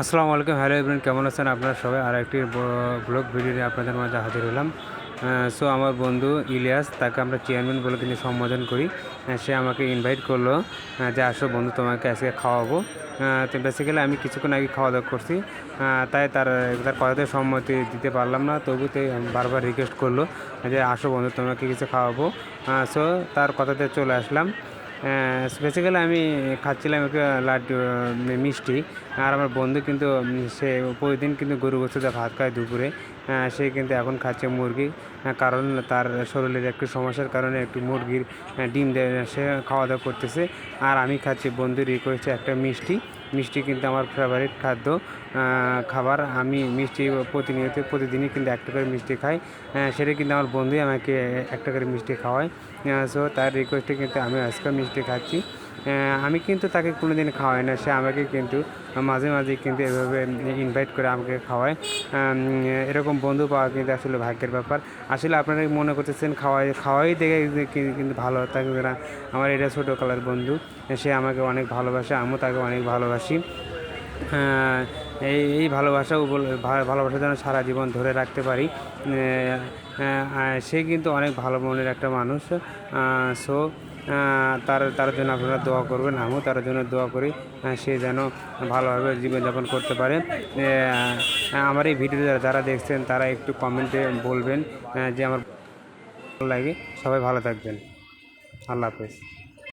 আসসালামু আলাইকুম। Hello everyone কেমন আছেন? আপনারা সবাই আর একটি ব্লগ ভিডিও নিয়ে আপনাদের মাঝে হাজির হলাম। সো আমার বন্ধু ইলিয়াস, তাকে আমরা চেয়ারম্যান বলে কিন্তু সম্বোধন করি। সে আমাকে ইনভাইট করল যে আসো বন্ধু, তোমাকে আজকে খাওয়াবো। তো বেসিক্যালি আমি কিছুক্ষণ আগে খাওয়া দাওয়া করছি তাই তার তার কথাতে সম্মতি দিতে পারলাম না, তবু তাই বারবার রিকোয়েস্ট করল যে আসো বন্ধু, তোমাকে কিছু খাওয়াবো। সো তার কথাতে চলে আসলাম। বেসিক্যালি আমি খাচ্ছিলাম একটু লাড্ডু মিষ্টি। আর আমার বন্ধু কিন্তু সে প্রতিদিন কিন্তু গরু গোস্তে ভাত খায় দুপুরে। সে কিন্তু এখন খাচ্ছে মুরগি। কারণ তার শরীরের একটু সমস্যার কারণে একটু মুরগির ডিম দেয়, সে খাওয়া দাওয়া করতেছে। আর আমি খাচ্ছি, বন্ধুর রিকোয়েস্টে একটা মিষ্টি। মিষ্টি কিন্তু আমার ফেভারিট খাদ্য। খাবার আমি মিষ্টি প্রতিনিয়ত, প্রতিদিনই কিন্তু একটা করে মিষ্টি খাই। সেটা কিন্তু আমার বন্ধুই আমাকে একটা করে মিষ্টি খাওয়ায়। সো তার রিকোয়েস্টে কিন্তু আমি আজকে মিষ্টি খাচ্ছি। আমি কিন্তু তাকে কোনো দিন খাওয়াই না, সে আমাকে কিন্তু মাঝে মাঝে কিন্তু এভাবে ইনভাইট করে আমাকে খাওয়ায়। এরকম বন্ধু পাওয়া কিন্তু আসলে ভাগ্যের ব্যাপার। আসলে আপনারা মনে করতেছেন খাওয়াই খাওয়াই দেখে কিন্তু ভালো থাকবে না। আমার এটা ছোটো কালার বন্ধু, সে আমাকে অনেক ভালোবাসে, আমিও তাকে অনেক ভালোবাসি। এই এই ভালোবাসা ভালোবাসা যেন সারা জীবন ধরে রাখতে পারি। সে কিন্তু অনেক ভালো মনের একটা মানুষ। সো তার তার জন্য আপনারা দোয়া করবেন, আমিও তার জন্য দোয়া করি সে যেন ভালোভাবে জীবনযাপন করতে পারে। আমার এই ভিডিও যারা দেখছেন, তারা একটু কমেন্টে বলবেন যে আমার ভালো লাগে। সবাই ভালো থাকবেন। আল্লাহ হাফেজ।